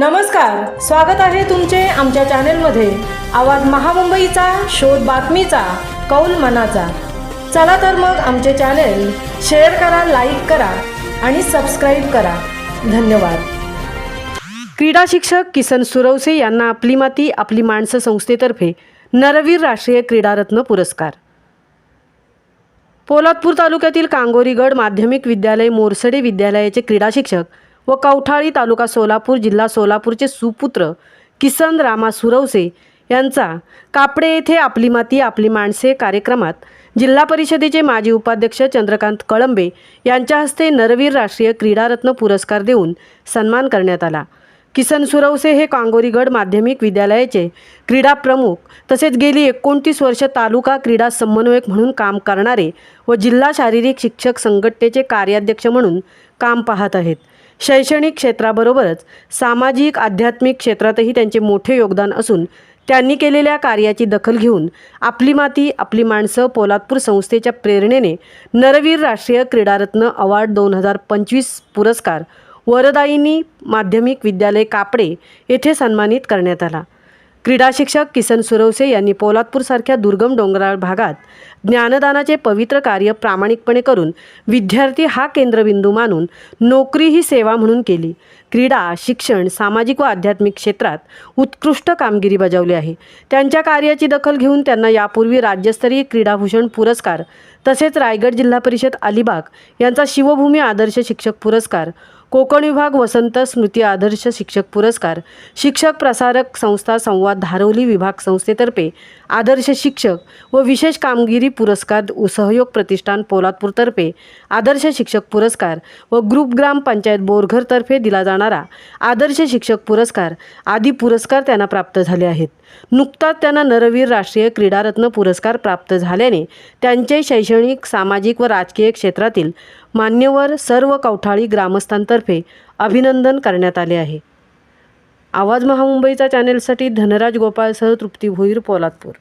नमस्कार स्वागत आहे तुमचे आमच्या चॅनेलमध्ये. आवाज महामुंबईचा शोध बातमीचा कौल मनाचा. चला तर मग आमचे चॅनेल शेअर करा लाईक करा आणि सबस्क्राईब करा. धन्यवाद. क्रीडा शिक्षक किसन सुरवसे यांना आपली माती आपली माणसं संस्थेतर्फे नरवीर राष्ट्रीय क्रीडारत्न पुरस्कार. पोलादपूर तालुक्यातील कांगोरीगड माध्यमिक विद्यालय मोरसडे विद्यालयाचे क्रीडा शिक्षक व कवठाळी तालुका सोलापूर जिल्हा सोलापूरचे सुपुत्र किसन रामा सुरवसे यांचा कापडे येथे आपली माती आपली माणसे कार्यक्रमात जिल्हा परिषदेचे माजी उपाध्यक्ष चंद्रकांत कळंबे यांच्या हस्ते नरवीर राष्ट्रीय क्रीडारत्न पुरस्कार देऊन सन्मान करण्यात आला. किसन सुरवसे हे कांगोरीगड माध्यमिक विद्यालयाचे क्रीडा प्रमुख तसेच गेली एकोणतीस वर्ष तालुका क्रीडा समन्वयक म्हणून काम करणारे व जिल्हा शारीरिक शिक्षक संघटनेचे कार्याध्यक्ष म्हणून काम पाहत आहेत. शैक्षणिक क्षेत्राबरोबरच सामाजिक आध्यात्मिक क्षेत्रातही त्यांचे मोठे योगदान असून त्यांनी केलेल्या कार्याची दखल घेऊन आपली माती आपली माणसं पोलादपूर संस्थेच्या प्रेरणेने नरवीर राष्ट्रीय क्रीडारत्न अवॉर्ड दोन हजार पंचवीस पुरस्कार वरदायिनी माध्यमिक विद्यालय कापडे येथे सन्मानित करण्यात आला. क्रीडा शिक्षक किसन सुरवसे यांनी पोलादपूरसारख्या दुर्गम डोंगराळ भागात ज्ञानदानाचे पवित्र कार्य प्रामाणिकपणे करून विद्यार्थी हा केंद्रबिंदू मानून नोकरी ही सेवा म्हणून केली. क्रीडा शिक्षण सामाजिक व आध्यात्मिक क्षेत्रात उत्कृष्ट कामगिरी बजावली आहे. त्यांच्या कार्याची दखल घेऊन त्यांना यापूर्वी राज्यस्तरीय क्रीडाभूषण पुरस्कार तसेच रायगड जिल्हा परिषद अलिबाग यांचा शिवभूमी आदर्श शिक्षक पुरस्कार कोकण विभाग वसंत स्मृती आदर्श शिक्षक पुरस्कार शिक्षक प्रसारक संस्था संवाद धारवली विभाग संस्थेतर्फे आदर्श शिक्षक व विशेष कामगिरी पुरस्कार सहयोग प्रतिष्ठान पोलादपूरतर्फे आदर्श शिक्षक पुरस्कार व ग्रुप ग्राम पंचायत बोरघरतर्फे दिला जाणारा आदर्श शिक्षक पुरस्कार आदी पुरस्कार त्यांना प्राप्त झाले आहेत. नुकताच त्यांना नरवीर राष्ट्रीय क्रीडारत्न पुरस्कार प्राप्त झाल्याने त्यांचे शैक्षणिक सामाजिक व राजकीय क्षेत्रातील मान्यवर सर्व कवठाळी ग्रामस्थांतर्फे अभिनंदन करण्यात आले आहे. आवाज महामुंबईचा चॅनेलसाठी धनराज गोपाळसह तृप्ती भोईर पोलादपूर.